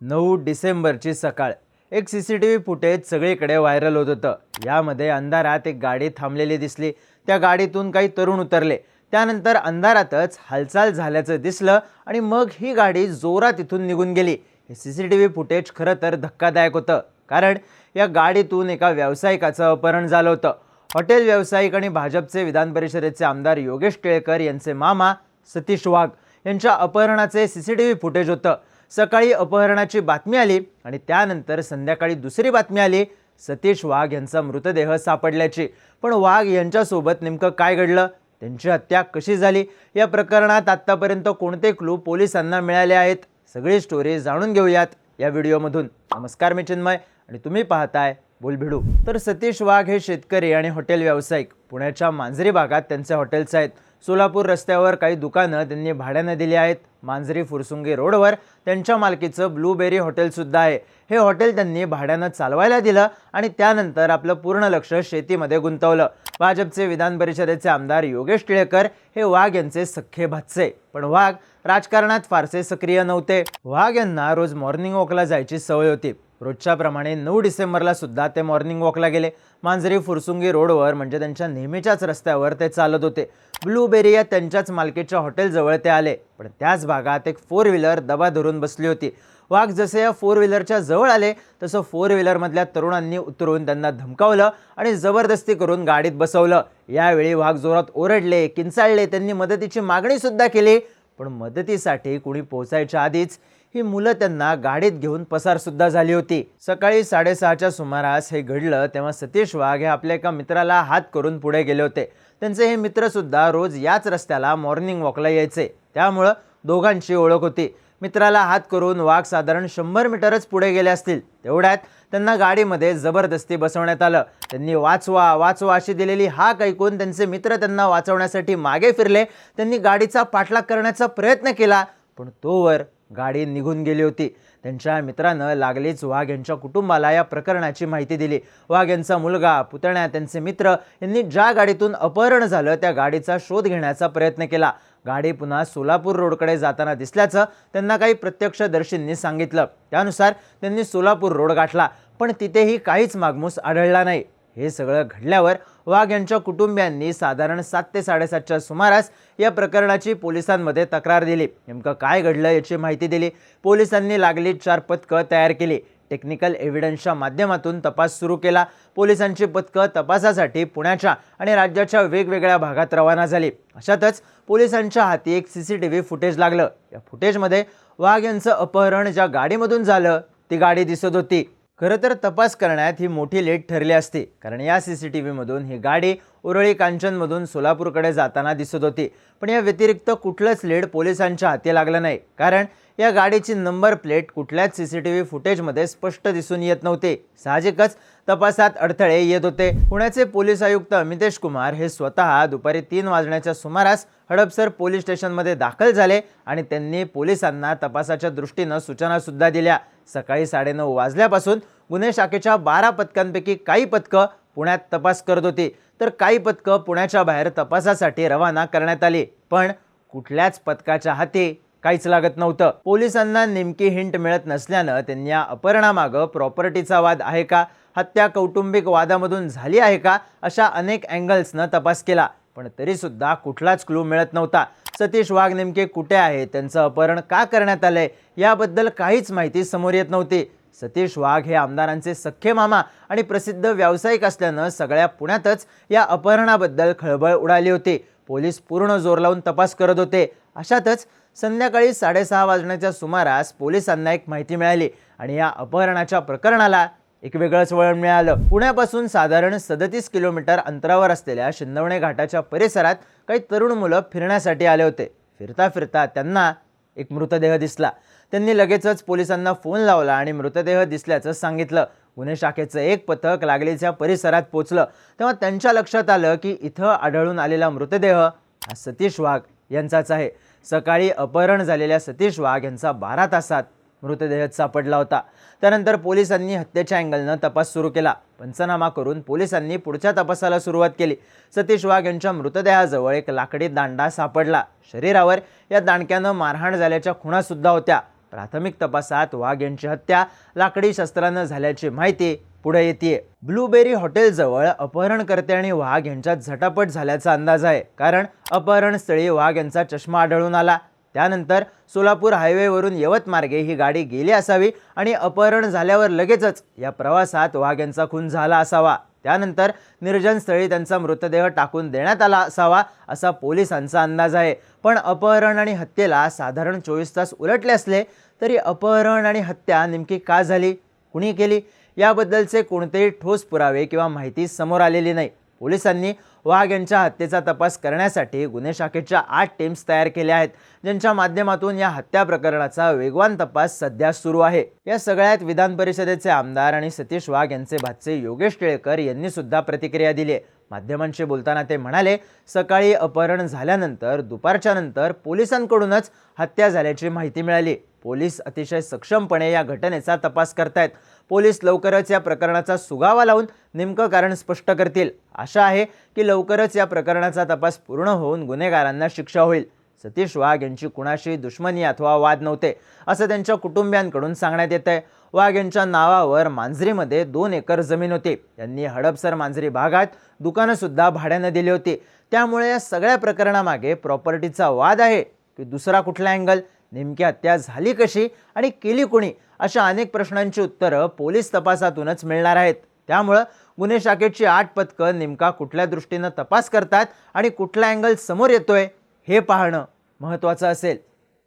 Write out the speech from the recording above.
नऊ डिसेंबरची सकाळ. एक C C T V footage सगळीकडे व्हायरल होत होतं. यामध्ये अंधारात एक गाडी थांबलेली दिसली. त्या गाडीतून काही तरुण उतरले. त्यानंतर अंधारातच हालचाल झाल्याचं दिसलं आणि मग ही गाडी जोरात इथून निघून गेली. हे C C T V footage खरं तर धक्कादायक होतं. कारण या गाडीतून एका व्यावसायिकाचं अपहरण झालं होतं. हॉटेल व्यावसायिक आणि भाजपचे विधान परिषदेचे आमदार योगेश टिळेकर यांचे मामा सतीश वाघ यांच्या अपहरणाचे C C T V footage होतं. सकाळी अपहरणाची बातमी आली आणि त्यानंतर संध्याकाळी दुसरी बातमी आली सतीश वाघ यांचा मृतदेह सापडल्याची. पण वाघ यांच्यासोबत नेमकं काय घडलं? त्यांची हत्या कशी झाली? या प्रकरणात आत्तापर्यंत कोणते क्लू पोलिसांना मिळाले आहेत? सगळी स्टोरी जाणून घेऊयात या व्हिडिओमधून. नमस्कार मी चिन्मय आणि तुम्ही पाहताय बोलभिडू. तर सतीश वाघ हे शेतकरी आणि हॉटेल व्यावसायिक. पुण्याच्या मांजरी भागात त्यांचे हॉटेल्स आहेत. सोलापूर रस्त्यावर काही दुकानं त्यांनी भाड्यानं दिली आहेत. मांजरी फुरसुंगी रोडवर त्यांच्या मालकीचं ब्लूबेरी हॉटेलसुद्धा आहे. हे हॉटेल त्यांनी भाड्यानं चालवायला दिलं आणि त्यानंतर आपलं पूर्ण लक्ष शेतीमध्ये गुंतवलं. भाजपचे विधान परिषदेचे आमदार योगेश टिळेकर हे वाघ यांचे सख्खे भातसे. पण वाघ राजकारणात फारसे सक्रिय नव्हते. वाघ यांना रोज मॉर्निंग वॉकला जायची सवय होती. रोजच्याप्रमाणे नऊ डिसेंबरला सुद्धा ते मॉर्निंग वॉकला गेले. मांजरी फुरसुंगी रोडवर म्हणजे त्यांच्या नेहमीच्याच रस्त्यावर ते चालत होते. ब्लूबेरी या त्यांच्याच मालकीच्या हॉटेलजवळ ते आले. पण त्याच भागात एक फोर व्हीलर दबा धरून बसली होती. वाघ जसे या फोर व्हीलरच्या जवळ आले तसं फोर व्हीलरमधल्या तरुणांनी उतरून त्यांना धमकावलं आणि जबरदस्ती करून गाडीत बसवलं. यावेळी वाघ जोरात ओरडले किंचाळले त्यांनी मदतीची मागणीसुद्धा केली. पण मदतीसाठी कुणी पोहोचायच्या आधीच ही मुलं त्यांना गाडीत घेऊन पसारसुद्धा झाली होती. सकाळी साडेसहाच्या सुमारास हे घडलं तेव्हा सतीश वाघ हे आपल्या एका मित्राला हात करून पुढे गेले होते. त्यांचे हे मित्रसुद्धा रोज याच रस्त्याला मॉर्निंग वॉकला यायचे. त्यामुळं दोघांची ओळख होती. मित्राला हात करून वाघ साधारण शंभर मीटरच पुढे गेले असतील. तेवढ्यात त्यांना गाडीमध्ये जबरदस्ती बसवण्यात आलं. त्यांनी वाचवा वाचवा अशी दिलेली हाक ऐकून त्यांचे मित्र त्यांना वाचवण्यासाठी मागे फिरले. त्यांनी गाडीचा पाठलाग करण्याचा प्रयत्न केला पण तोवर गाडी निघून गेली होती. त्यांच्या मित्रानं लागलीच वाघ यांच्या कुटुंबाला या प्रकरणाची माहिती दिली. वाघ यांचा मुलगा पुतण्या त्यांचे मित्र यांनी ज्या गाडीतून अपहरण झालं त्या गाडीचा शोध घेण्याचा प्रयत्न केला. गाडी पुन्हा सोलापूर रोडकडे जाताना दिसल्याचं त्यांना काही प्रत्यक्षदर्शींनी सांगितलं. त्यानुसार त्यांनी सोलापूर रोड गाठला पण तिथेही काहीच मागमूस आढळला नाही. हे सगळं घडल्यावर वाघ यांच्या कुटुंबियांनी साधारण सात ते साडेसातच्या सुमारास या प्रकरणाची पोलिसांमध्ये तक्रार दिली. नेमकं काय घडलं याची माहिती दिली. पोलिसांनी लागली चार पथकं तयार केली. टेक्निकल एव्हिडन्सच्या माध्यमातून तपास सुरू केला. पोलिसांची पथकं तपासासाठी पुण्याच्या आणि राज्याच्या वेगवेगळ्या भागात रवाना झाली. अशातच पोलिसांच्या हाती एक C C T V footage लागलं. या फुटेजमध्ये वाघ यांचं अपहरण ज्या गाडीमधून झालं ती गाडी दिसत होती. खरं तर तपास करण्यात ही मोठी लेट ठरली असती कारण या सी सी टी व्हीमधून ही गाडी उरळी कांचनमधून सोलापूरकडे जाताना दिसत होती. पण या व्यतिरिक्त कुठलंच लेड पोलिसांच्या हाती लागलं नाही कारण या गाडीची नंबर प्लेट कुठल्याच सी सी टी व्ही फुटेजमध्ये स्पष्ट दिसून येत नव्हते. साहजिकच तपासात अडथळे येत होते. पुण्याचे पोलीस आयुक्त अमितेश कुमार हे स्वतः दुपारी तीन वाजण्याच्या सुमारास हडपसर पोलीस स्टेशनमध्ये दाखल झाले आणि त्यांनी पोलिसांना तपासाच्या दृष्टीनं सूचनासुद्धा दिल्या. सकाळी साडेनऊ वाजल्यापासून गुन्हे शाखेच्या बारा पथकांपैकी काही पथकं पुण्यात तपास करत होती. तर काही पथकं पुण्याच्या बाहेर तपासासाठी रवाना करण्यात आली. पण कुठल्याच पथकाच्या हाती काहीच लागत नव्हतं. पोलिसांना नेमकी हिंट मिळत नसल्यानं त्यांनी या अपहरणामागं प्रॉपर्टीचा वाद आहे का? हत्या कौटुंबिक वादामधून झाली आहे का? अशा अनेक अँगल्सनं तपास केला. पण तरीसुद्धा कुठलाच क्लू मिळत नव्हता. सतीश वाघ नेमके कुठे आहे? त्यांचं अपहरण का करण्यात आलंय? याबद्दल काहीच माहिती समोर येत नव्हती. सतीश वाघ हे आमदारांचे सख्खे मामा आणि प्रसिद्ध व्यावसायिक असल्यानं सगळ्या पुण्यातच या अपहरणाबद्दल खळबळ उडाली होती. पोलीस पूर्ण जोर लावून तपास करत होते. अशातच संध्याकाळी साडेसहा वाजण्याच्या सुमारास पोलिसांना एक माहिती मिळाली आणि या अपहरणाच्या प्रकरणाला एक वेगळंच वळण मिळालं. पुण्यापासून साधारण सदतीस किलोमीटर अंतरावर असलेल्या शिंदवणे घाटाच्या परिसरात काही तरुण मुलं फिरण्यासाठी आले होते. फिरता फिरता त्यांना एक मृतदेह दिसला. त्यांनी लगेचच पोलिसांना फोन लावला आणि मृतदेह दिसल्याचं सांगितलं. गुन्हे शाखेचं एक पथक लागलीच्या परिसरात पोचलं. तेव्हा त्यांच्या लक्षात आलं की इथं आढळून आलेला मृतदेह हा सतीश वाघ यांचाच आहे. सकाळी अपहरण झालेल्या सतीश वाघ यांचा बारा तासात मृतदेह सापडला होता. त्यानंतर पोलिसांनी हत्येच्या अँगलनं तपास सुरू केला. पंचनामा करून पोलिसांनी पुढच्या तपासाला सुरुवात केली. सतीश वाघ यांच्या मृतदेहाजवळ एक लाकडी दांडा सापडला. शरीरावर या दांडक्यानं मारहाण झाल्याच्या खुणासुद्धा होत्या. प्राथमिक तपासात वाघ यांची हत्या लाकडी शस्त्रानं झाल्याची माहिती पुढे येते ब्लूबेरी हॉटेलजवळ अपहरणकर्ते आणि वाघ यांच्यात झटापट झाल्याचा अंदाज आहे. कारण अपहरणस्थळी वाघ यांचा चष्मा आढळून आला. त्यानंतर सोलापूर हायवेवरून यवत मार्गे ही गाडी गेली असावी आणि अपहरण झाल्यावर लगेचच या प्रवासात वाघ यांचा खून झाला असावा. त्यानंतर निर्जन स्थळी त्यांचा मृतदेह टाकून देण्यात आला असावा असा पोलिसांचा अंदाज आहे. पण अपहरण आणि हत्येला साधारण चोवीस तास उलटले असले तरी अपहरण आणि हत्या नेमकी का झाली? कुणी केली? याबद्दलचे कोणतेही ठोस पुरावे किंवा माहिती समोर आलेली नाही. पोलिसांनी वाघ यांच्या हत्येचा तपास करण्यासाठी गुन्हे शाखेच्या आठ टीम्स तयार केल्या आहेत ज्यांच्या माध्यमातून या हत्या प्रकरणाचा वेगवान तपास सध्या सुरू आहे. या सगळ्यात विधान परिषदेचे आमदार आणि सतीश वाघ यांचे भाचे योगेश टिळेकर यांनी सुद्धा प्रतिक्रिया दिली आहे. माध्यमांशी बोलताना ते म्हणाले सकाळी अपहरण झाल्यानंतर दुपारच्या नंतर पोलिसांकडूनच हत्या झाल्याची माहिती मिळाली. पोलीस अतिशय सक्षमपणे या घटनेचा तपास करतायत. पोलीस लवकरच या प्रकरणाचा सुगावा लावून नेमकं कारण स्पष्ट करतील. आशा आहे की लवकरच या प्रकरणाचा तपास पूर्ण होऊन गुन्हेगारांना शिक्षा होईल. सतीश वाघ यांची कुणाशी दुश्मनी अथवा वाद नव्हते असं त्यांच्या कुटुंबियांकडून सांगण्यात येत आहे वाघ यांच्या नावावर मांजरीमध्ये दोन एकर जमीन होती. यांनी हडपसर मांजरी भागात दुकानंसुद्धा भाड्यानं दिली होती. त्यामुळे या सगळ्या प्रकरणामागे प्रॉपर्टीचा वाद आहे की दुसरा कुठला अँगल? नेमकी हत्या झाली कशी आणि केली कोणी? अशा अनेक प्रश्नांची उत्तरं पोलीस तपासातूनच मिळणार आहेत. त्यामुळं गुन्हे शाखेची आठ पथकं नेमका कुठल्या दृष्टीनं तपास करतात आणि कुठला अँगल समोर येतोय हे पाहणं महत्त्वाचं असेल.